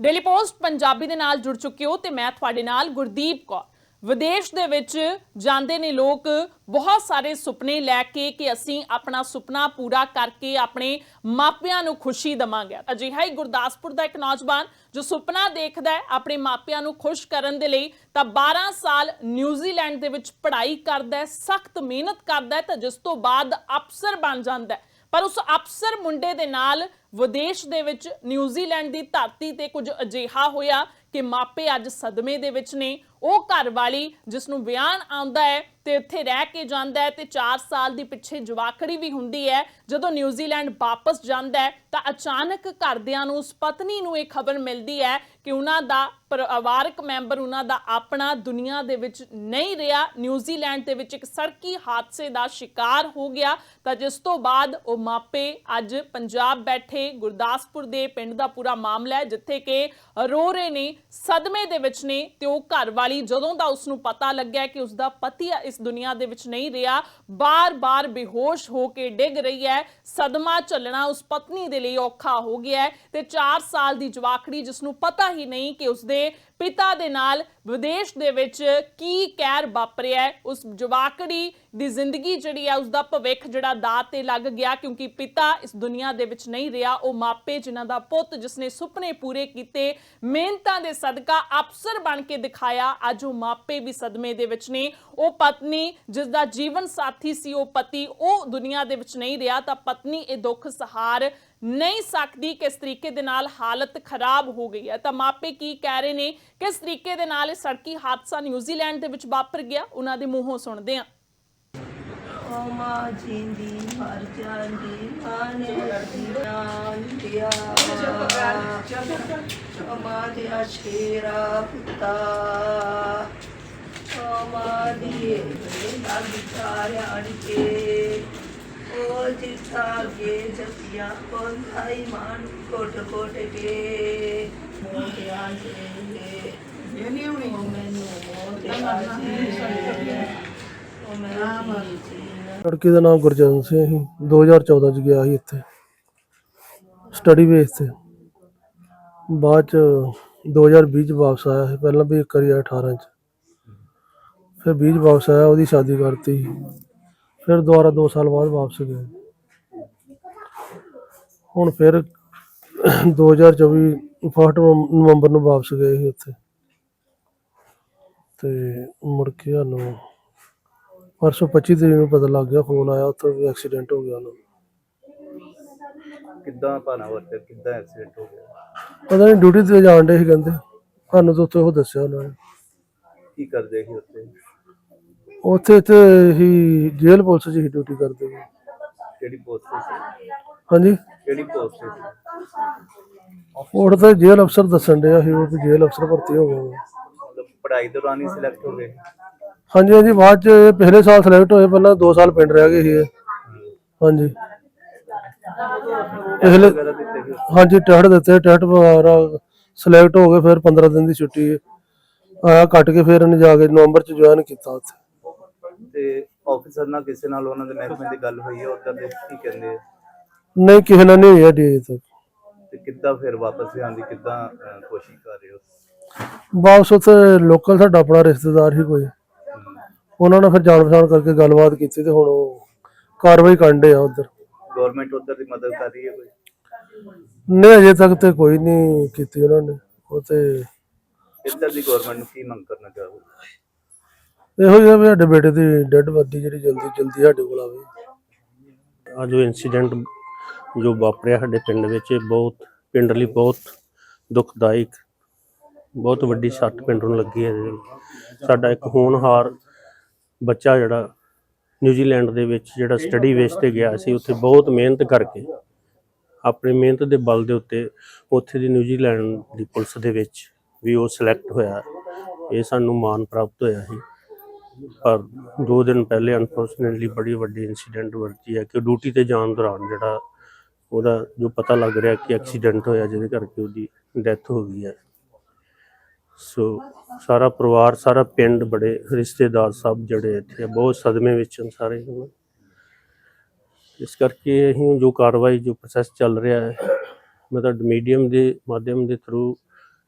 Daily post Punjabi ਦੇ ਨਾਲ ਜੁੜ ਚੁੱਕੇ ਹੋ ਤੇ ਮੈਂ ਤੁਹਾਡੇ ਨਾਲ ਗੁਰਦੀਪ ਕੌਰ। ਵਿਦੇਸ਼ ਦੇ ਵਿੱਚ ਜਾਂਦੇ ਨੇ ਲੋਕ, ਬਹੁਤ ਸਾਰੇ ਸੁਪਨੇ ਲੈ ਕੇ ਕਿ ਅਸੀਂ ਆਪਣਾ ਸੁਪਨਾ ਪੂਰਾ ਕਰਕੇ ਆਪਣੇ ਮਾਪਿਆਂ ਨੂੰ ਖੁਸ਼ੀ ਦਵਾਂਗੇ। ਅਜਿਹਾ ਹੀ ਗੁਰਦਾਸਪੁਰ ਦਾ ਇੱਕ ਨੌਜਵਾਨ ਜੋ ਸੁਪਨਾ ਦੇਖਦਾ ਹੈ ਆਪਣੇ ਮਾਪਿਆਂ ਨੂੰ ਖੁਸ਼ ਕਰਨ ਦੇ ਲਈ, ਤਾਂ 12 ਸਾਲ ਨਿਊਜ਼ੀਲੈਂਡ ਦੇ ਵਿੱਚ ਪੜ੍ਹਾਈ ਕਰਦਾ ਹੈ, ਸਖਤ ਮਿਹਨਤ ਕਰਦਾ ਹੈ ਤਾਂ ਜਿਸ ਤੋਂ ਬਾਅਦ ਅਫਸਰ ਬਣ ਜਾਂਦਾ ਹੈ। ਪਰ ਉਸ ਅਫਸਰ ਮੁੰਡੇ ਦੇ ਨਾਲ ਵਿਦੇਸ਼ ਦੇ ਵਿੱਚ ਨਿਊਜ਼ੀਲੈਂਡ ਦੀ ਧਰਤੀ ਤੇ ਕੁਝ ਅਜਿਹਾ ਹੋਇਆ ਕਿ ਮਾਪੇ ਅੱਜ ਸਦਮੇ ਦੇ ਵਿੱਚ ਨੇ। ਉਹ ਘਰ ਵਾਲੀ ਜਿਸ ਨੂੰ ਬਿਆਨ ਆਉਂਦਾ ਹੈ ਤੇ ਇੱਥੇ ਰਹਿ ਕੇ ਜਾਂਦਾ ਹੈ ਤੇ 4 ਸਾਲ ਦੀ ਪਿੱਛੇ ਜਵਾਕੜੀ ਵੀ ਹੁੰਦੀ ਹੈ। ਜਦੋਂ ਨਿਊਜ਼ੀਲੈਂਡ ਵਾਪਸ ਜਾਂਦਾ ਹੈ, ਤਾਂ ਅਚਾਨਕ ਘਰਦਿਆਂ ਨੂੰ, ਉਸ ਪਤਨੀ ਨੂੰ ਇਹ ਖਬਰ ਮਿਲਦੀ ਹੈ ਕਿ ਉਹਨਾਂ ਦਾ ਪਰਿਵਾਰਕ ਮੈਂਬਰ, ਉਹਨਾਂ ਦਾ ਆਪਣਾ ਦੁਨੀਆ ਦੇ ਵਿੱਚ ਨਹੀਂ ਰਿਹਾ। ਨਿਊਜ਼ੀਲੈਂਡ ਦੇ ਵਿੱਚ ਇੱਕ ਸੜਕੀ ਹਾਦਸੇ ਦਾ ਸ਼ਿਕਾਰ ਹੋ ਗਿਆ। ਤਾਂ ਜਿਸ ਤੋਂ ਬਾਅਦ ਉਹ ਮਾਪੇ ਅੱਜ ਪੰਜਾਬ ਬੈਠੇ, ਗੁਰਦਾਸਪੁਰ ਦੇ ਪਿੰਡ ਦਾ ਪੂਰਾ ਮਾਮਲਾ ਹੈ, ਜਿੱਥੇ ਕਿ ਰੋ ਰਹੇ ਨੇ, ਸਦਮੇ ਦੇ ਵਿੱਚ ਨੇ ਤੇ ਉਹ ਘਰ ਵਾਲੀ ਜਦੋਂ ਦਾ ਉਸ ਨੂੰ ਪਤਾ ਲੱਗਿਆ ਕਿ ਉਸ ਦਾ ਪਤੀ ਇਸ ਦੁਨੀਆ ਦੇ ਵਿੱਚ ਨਹੀਂ ਰਿਹਾ। ਬਾਰ-ਬਾਰ ਬੇਹੋਸ਼ ਹੋ ਕੇ ਡਿੱਗ ਰਹੀ ਹੈ। ਸਦਮਾ ਚੱਲਣਾ ਉਸ ਪਤਨੀ ਦੇ ਲਈ ਔਖਾ ਹੋ ਗਿਆ ਹੈ ਤੇ 4 ਸਾਲ ਦੀ ਜਵਾਕੜੀ ਜਿਸ ਨੂੰ ਪਤਾ ਹੀ ਨਹੀਂ ਕਿ ਉਸਦੇ ਪਿਤਾ ਦੇ ਨਾਲ ਵਿਦੇਸ਼ ਦੇ ਵਿੱਚ ਕੀ ਕਹਿਰ ਵਾਪਰਿਆ ਉਸ ਜਵਾਕੜੀ ਦੀ ਜ਼ਿੰਦਗੀ ਜਿਹੜੀ ਹੈ ਉਸ ਦਾ ਭਵਿੱਖ ਜਿਹੜਾ ਦਾਅ ਤੇ ਲੱਗ ਗਿਆ, ਕਿਉਂਕਿ ਪਿਤਾ ਇਸ ਦੁਨੀਆ ਦੇ ਵਿੱਚ ਨਹੀਂ ਰਿਹਾ। ਉਹ ਮਾਪੇ ਜਿਨ੍ਹਾਂ ਦਾ ਪੁੱਤ ਜਿਸਨੇ ਸੁਪਨੇ ਪੂਰੇ ਕੀਤੇ, ਮਿਹਨਤਾਂ ਦੇ ਸਦਕਾ ਅਫਸਰ ਬਣ ਕੇ ਦਿਖਾਇਆ, ਅੱਜ ਉਹ ਮਾਪੇ ਵੀ ਸਦਮੇ ਦੇ ਵਿੱਚ ਨੇ। ਉਹ ਪਤਨੀ ਜਿਸ ਦਾ ਜੀਵਨ ਸਾਥੀ ਸੀ, ਉਹ ਪਤੀ, ਉਹ ਦੁਨੀਆ ਦੇ ਵਿੱਚ ਨਹੀਂ ਰਿਹਾ, ਤਾਂ ਪਤਨੀ ਇਹ ਦੁੱਖ ਸਹਾਰ ਨਹੀਂ ਸਕਦੀ, ਕਿਸ ਤਰੀਕੇ ਦੇ ਨਾਲ ਹਾਲਤ ਖਰਾਬ ਹੋ ਗਈ ਹੈ। ਤਾਂ ਮਾਪੇ ਕੀ ਕਹਿ ਰਹੇ ਨੇ? ਕਿਸ ਤਰੀਕੇ ਦੇ ਨਾਲ ਇਹ ਸੜਕੀ ਹਾਦਸਾ ਨਿਊਜ਼ੀਲੈਂਡ ਦੇ ਵਿੱਚ ਵਾਪਰ ਗਿਆ? ਉਹਨਾਂ ਦੇ ਮੂੰਹੋਂ ਸੁਣਦੇ ਹਾਂ। ਓ ਮਾਂ ਜਿੰਦੀ ਮਰ ਜਾਂਦੀ ਮਾਂ ਨੇ ਜਾਨ ਦਿਆ। ਓ ਮਾਂ ਦਿਆ ਸ਼ੇਰਾ ਪੁੱਤਾ। ਓ ਮਾਂ ਦੀ ਲੱਗ ਚਾਰਿਆ ਕੇ ਓ ਜਿਸਾ ਕੇ ਜਪਿਆ ਕੋਨ ਥਾਈ ਮਾਨ ਕੋਟ ਕੋਟ ਕੇ। ਮੋਟਿਆ ਜੇ ਇਹ ਨਹੀਂ ਹੋਣੀ ਮੈਨੂੰ ਮੋਟਿਆ ਜੀ ਲੜਕੀ ਦਾ ਨਾਮ ਗੁਰਜਨ ਸਿੰਘ ਸੀ। 2014 ਚ ਗਿਆ ਸੀ ਇੱਥੇ। ਸਟੱਡੀ ਬੇਸ ਤੇ। ਬਾਅਦ ਚ 2020 ਚ ਵਾਪਸ ਆਇਆ ਸੀ। ਪਹਿਲਾਂ ਵੀ ਇੱਕ ਵਾਰੀ ਆਇਆ 18 ਚ। ਫਿਰ 20 ਵਾਪਸ ਆਇਆ, ਉਹਦੀ ਸ਼ਾਦੀ ਕਰਤੀ। ਫਿਰ ਦੁਬਾਰਾ 2 ਸਾਲ ਬਾਅਦ ਵਾਪਸ ਗਿਆ। ਹੁਣ ਫਿਰ 2024 ਫਸਟ ਨਵੰਬਰ ਨੂੰ ਵਾਪਸ ਗਏ ਸੀ ਉੱਥੇ ਤੇ ਮੁੜ ਕੇ ਸਾਨੂੰ ਪਰਸੋਂ 25 ਤਰੀਕ ਨੂੰ ਪਤਾ ਲੱਗ ਗਿਆ ਫੋਨ ਆਇਆ ਉੱਥੇ ਵੀ ਐਕਸੀਡੈਂਟ ਹੋ ਗਿਆ ਉਹਨਾਂ ਕਿੱਦਾਂ ਭਾਣਾ ਵਰਤਿਆ ਕਿੱਦਾਂ ਐਕਸੀਡੈਂਟ ਹੋ ਗਿਆ? ਪਤਾ ਨਹੀਂ ਡਿਊਟੀ ਤੇ ਜਾਣ ਡੇ ਸੀ ਕਹਿੰਦੇ। ਸਾਨੂੰ ਤਾਂ ਉੱਥੇ ਉਹ ਦੱਸਿਆ ਉਹਨਾਂ ਨੇ। ਕੀ ਕਰਦੇ ਸੀ ਉੱਥੇ? ਉੱਥੇ ਤੇ ਹੀ ਜੇਲ੍ਹ ਪੁਲਿਸ 'ਚ ਹੀ ਡਿਊਟੀ ਕਰਦੇ ਸੀ। ਕਿਹੜੀ ਪੋਸਟ ਤੇ ਸੀ? ਹਾਂਜੀ? ਕਿਹੜੀ ਪੋਸਟ ਤੇ ਸੀ? ਉਹ ਤਾਂ ਜੇਲ੍ਹ ਅਫਸਰ ਦੱਸਣ ਡਿਆ ਸੀ ਉਹ ਵੀ ਜੇਲ੍ਹ ਅਫਸਰ ਭਰਤੀ ਹੋ ਗਏ। ਮਤਲਬ ਪੜ੍ਹਾਈ ਦੌਰਾਨ ਹੀ ਸਿਲੈਕਟ ਹੋ ਗਏ। ਹਾਂਜੀ ਹਾਂਜੀ ਬਾਅਦ 'ਚ ਇਹ ਪਿਛਲੇ ਸਾਲ ਸਿਲੈਕਟ ਹੋਏ ਪਹਿਲਾਂ 2 ਸਾਲ ਪਿੰਡ ਰਹਿ ਗਏ ਸੀ ਇਹ। ਹਾਂਜੀ। ਪਿਛਲੇ ਹਾਂਜੀ ਟੈਸਟ ਦਿੱਤੇ ਟੈਸਟ ਵਗੈਰਾ ਸਿਲੈਕਟ ਹੋ ਗਏ ਫਿਰ 15 ਦਿਨ ਦੀ ਛੁੱਟੀ ਆਇਆ ਕੱਟ ਕੇ ਫਿਰ ਇਹਨੇ ਜਾ ਕੇ ਨਵੰਬਰ ਚ ਜੁਆਇਨ ਕੀਤਾ ਉੱਥੇ। ਤੇ ਆਫੀਸਰ ਨਾਲ ਕਿਸੇ ਨਾਲ ਉਹਨਾਂ ਦੇ ਮਹਿਕਮੇ ਦੀ ਗੱਲ ਹੋਈ ਹੈ ਉੱਧਰ ਦੇ ਕੀ ਕਹਿੰਦੇ ਆ? ਨਹੀਂ ਕਿਸੇ ਨਾਲ ਨਹੀਂ ਹੋਇਆ ਡੇ ਤੱਕ। ਤੇ ਕਿੱਦਾਂ ਫਿਰ ਵਾਪਸ ਆਉਣ ਦੀ ਕਿੱਦਾਂ ਅਹ, ਕੋਸ਼ਿਸ਼ ਕਰ ਰਹੇ ਹੋ? ਵਾਪਸ ਉੱਥੇ ਲੋਕਲ ਸਾਡਾ ਆਪਣਾ ਰਿਸ਼ਤੇਦਾਰ ਹੀ ਕੋਈ। ਉਹਨਾਂ ਨਾਲ ਫਿਰ ਜਾਣ ਪਛਾਣ ਕਰਕੇ ਗੱਲਬਾਤ ਕੀਤੀ ਤੇ ਹੁਣ ਉਹ ਕਾਰਵਾਈ ਕਰਨ ਡੇ ਆ ਉਧਰ। ਗਵਰਨਮੈਂਟ ਉੱਧਰ ਦੀ ਮਦਦ ਕਰ ਰਹੀ ਹੈ ਕੋਈ? ਨਹੀਂ ਅਜੇ ਤੱਕ ਤੇ ਕੋਈ ਨਹੀਂ ਕੀਤੀ ਉਹਨਾਂ ਨੇ। ਉਹ ਤੇ ਇੱਧਰ ਦੀ ਗਵਰਨਮੈਂਟ ਨੂੰ ਕੀ ਮੰਗ ਕਰਨਾ ਚਾਹੋਗੇ? ਇਹੋ ਜਿਹਾ ਵੀ ਸਾਡੇ ਬੇਟੇ ਦੀ ਡੈੱਡ ਬਾਡੀ ਜਿਹੜੀ ਜਲਦੀ ਜਲਦੀ ਸਾਡੇ ਕੋਲ ਆਵੇ। ਆ ਜੋ ਇਨਸੀਡੈਂਟ ਜੋ ਵਾਪਰਿਆ ਸਾਡੇ ਪਿੰਡ ਵਿੱਚ ਬਹੁਤ ਪਿੰਡ ਲਈ ਬਹੁਤ ਦੁਖਦਾਇਕ ਬਹੁਤ ਵੱਡੀ ਸੱਟ ਪਿੰਡ ਨੂੰ ਲੱਗੀ ਹੈ। ਸਾਡਾ ਇੱਕ ਹੋਣਹਾਰ ਬੱਚਾ ਜਿਹੜਾ ਨਿਊਜ਼ੀਲੈਂਡ ਦੇ ਵਿੱਚ ਜਿਹੜਾ ਸਟੱਡੀ ਬੇਸ ਤੇ ਗਿਆ ਸੀ ਉੱਥੇ ਬਹੁਤ ਮਿਹਨਤ ਕਰਕੇ ਆਪਣੀ ਮਿਹਨਤ ਦੇ ਬਲ ਦੇ ਉੱਤੇ ਉੱਥੇ ਦੀ ਨਿਊਜ਼ੀਲੈਂਡ ਦੀ ਪੁਲਿਸ ਦੇ ਵਿੱਚ ਵੀ ਉਹ ਸਿਲੈਕਟ ਹੋਇਆ। ਇਹ ਸਾਨੂੰ ਮਾਣ ਪ੍ਰਾਪਤ ਹੋਇਆ ਸੀ। ਪਰ ਦੋ ਦਿਨ ਪਹਿਲੇ ਅਨਫੋਰਚੂਨੇਟਲੀ ਬੜੀ ਵੱਡੀ ਇਨਸੀਡੈਂਟ ਵਰਤੀ ਹੈ ਕਿ ਡਿਊਟੀ ਤੇ ਜਾਣ ਦੌਰਾਨ ਜਿਹੜਾ ਉਹਦਾ ਜੋ ਪਤਾ ਲੱਗ ਰਿਹਾ ਕਿ ਐਕਸੀਡੈਂਟ ਹੋਇਆ ਜਿਹਦੇ ਕਰਕੇ ਉਹਦੀ ਡੈਥ ਹੋ ਗਈ ਹੈ। ਸੋ ਸਾਰਾ ਪਰਿਵਾਰ, ਸਾਰਾ ਪਿੰਡ ਬੜੇ ਰਿਸ਼ਤੇਦਾਰ ਸਭ ਜਿਹੜੇ ਇੱਥੇ ਬਹੁਤ ਸਦਮੇ ਵਿੱਚ ਹਨ ਸਾਰੇ ਹੁਣ। ਇਸ ਕਰਕੇ ਅਸੀਂ ਜੋ ਕਾਰਵਾਈ, ਜੋ ਪ੍ਰੋਸੈਸ ਚੱਲ ਰਿਹਾ ਹੈ, ਮੈਂ ਤੁਹਾਡੇ ਮੀਡੀਅਮ ਦੇ ਮਾਧਿਅਮ ਦੇ ਥਰੂ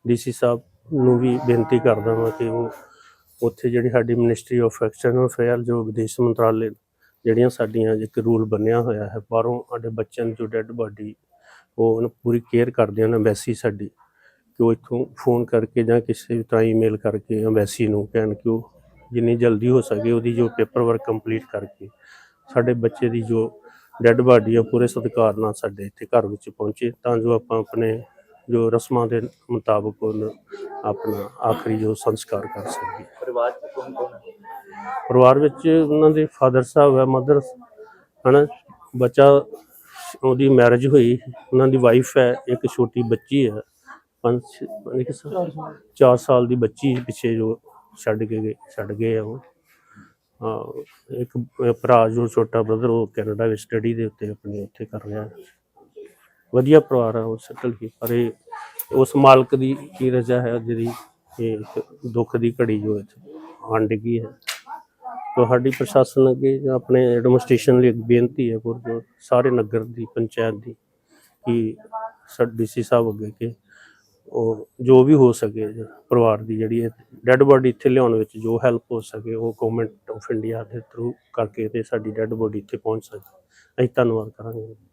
ਡੀਸੀ ਸਾਹਿਬ ਨੂੰ ਵੀ ਬੇਨਤੀ ਕਰਦਾ ਹਾਂ ਕਿ ਉਹ ਉੱਥੇ ਜਿਹੜੀ ਸਾਡੀ ਮਿਨਿਸਟਰੀ ਆਫ ਐਕਸਟਰਨਲ ਅਫੇਅਰ ਜੋ ਵਿਦੇਸ਼ ਮੰਤਰਾਲੇ ਜਿਹੜੀਆਂ ਸਾਡੀਆਂ ਇੱਕ ਰੂਲ ਬਣਿਆ ਹੋਇਆ ਹੈ, ਬਾਹਰੋਂ ਸਾਡੇ ਬੱਚਿਆਂ ਦੀ ਜੋ ਡੈੱਡ ਬਾਡੀ ਉਹ ਉਹਨੂੰ ਪੂਰੀ ਕੇਅਰ ਕਰਦੇ ਹਨ ਐਮਬੈਸੀ ਸਾਡੀ ਕਿ ਉਹ ਇੱਥੋਂ ਫੋਨ ਕਰਕੇ ਜਾਂ ਕਿਸੇ ਵੀ ਤਰ੍ਹਾਂ ਈਮੇਲ ਕਰਕੇ ਐਮਬੈਸੀ ਨੂੰ ਕਹਿਣ ਕਿ ਉਹ ਜਿੰਨੀ ਜਲਦੀ ਹੋ ਸਕੇ ਉਹਦੀ ਜੋ ਪੇਪਰ ਵਰਕ ਕੰਪਲੀਟ ਕਰਕੇ ਸਾਡੇ ਬੱਚੇ ਦੀ ਜੋ ਡੈੱਡ ਬਾਡੀ ਆ ਪੂਰੇ ਸਤਿਕਾਰ ਨਾਲ ਸਾਡੇ ਇੱਥੇ ਘਰ ਵਿੱਚ ਪਹੁੰਚੇ ਤਾਂ ਜੋ ਆਪਾਂ ਆਪਣੇ ਜੋ ਰਸਮਾਂ ਦੇ ਮੁਤਾਬਕ ਉਹਨੂੰ ਆਪਣਾ ਆਖਰੀ ਜੋ ਸੰਸਕਾਰ ਕਰ ਸਕੀਏ। ਪਰਿਵਾਰ ਚ ਕੌਣ ਕੌਣ ਹੈ? ਪਰਿਵਾਰ ਵਿੱਚ ਉਹਨਾਂ ਦੇ ਫਾਦਰ ਸਾਹਿਬ ਹੈ ਮਦਰ ਹਨਾ? ਬੱਚਾ ਉਹਦੀ ਮੈਰਿਜ ਹੋਈ ਉਹਨਾਂ ਦੀ ਵਾਈਫ ਹੈ ਇੱਕ ਛੋਟੀ ਬੱਚੀ ਹੈ। ਪੰਜ ਪੰਜ ਕੁ ਸਾਲ 4 ਸਾਲ ਦੀ ਬੱਚੀ ਪਿੱਛੇ ਜੋ ਛੱਡ ਕੇ ਗਏ, ਛੱਡ ਗਏ ਆ ਉਹ। ਹਾਂ, ਇੱਕ ਭਰਾ ਜੋ ਛੋਟਾ ਬ੍ਰਦਰ ਉਹ ਕੈਨੇਡਾ ਵਿੱਚ ਸਟੱਡੀ ਦੇ ਉੱਤੇ ਆਪਣੇ ਉੱਥੇ ਕਰ ਰਿਹਾ। ਵਧੀਆ ਪਰਿਵਾਰ ਹੈ ਉਹ ਸੈਟਲ ਹੀ, ਪਰ ਇਹ, ਉਸ ਮਾਲਕ ਦੀ ਕੀ ਰਜਾ ਹੈ, ਜਿਹੜੀ ਇਹ ਇੱਕ ਦੁੱਖ ਦੀ ਘੜੀ ਜੋ ਇੱਥੇ ਆਣ ਗਈ ਹੈ। ਤੁਹਾਡੀ ਪ੍ਰਸ਼ਾਸਨ ਅੱਗੇ ਜਾਂ ਆਪਣੇ ਐਡਮਿਨਿਸਟ੍ਰੇਸ਼ਨ ਲਈ ਇੱਕ ਬੇਨਤੀ ਹੈ ਪੁਰ ਸਾਰੇ ਨਗਰ ਦੀ, ਪੰਚਾਇਤ ਦੀ, ਕਿ ਸਾਡੇ ਡੀਸੀ ਸਾਹਿਬ ਅੱਗੇ ਕਿ ਉਹ ਜੋ ਵੀ ਹੋ ਸਕੇ ਪਰਿਵਾਰ ਦੀ ਜਿਹੜੀ ਡੈੱਡ ਬੋਡੀ ਇੱਥੇ ਲਿਆਉਣ ਵਿੱਚ ਜੋ ਹੈਲਪ ਹੋ ਸਕੇ ਉਹ ਗਵਰਨਮੈਂਟ ਆਫ ਇੰਡੀਆ ਦੇ ਥਰੂ ਕਰਕੇ ਤੇ ਸਾਡੀ ਡੈੱਡ ਬੋਡੀ ਇੱਥੇ ਪਹੁੰਚ ਸਕੇ। ਅਸੀਂ ਧੰਨਵਾਦ ਕਰਾਂਗੇ।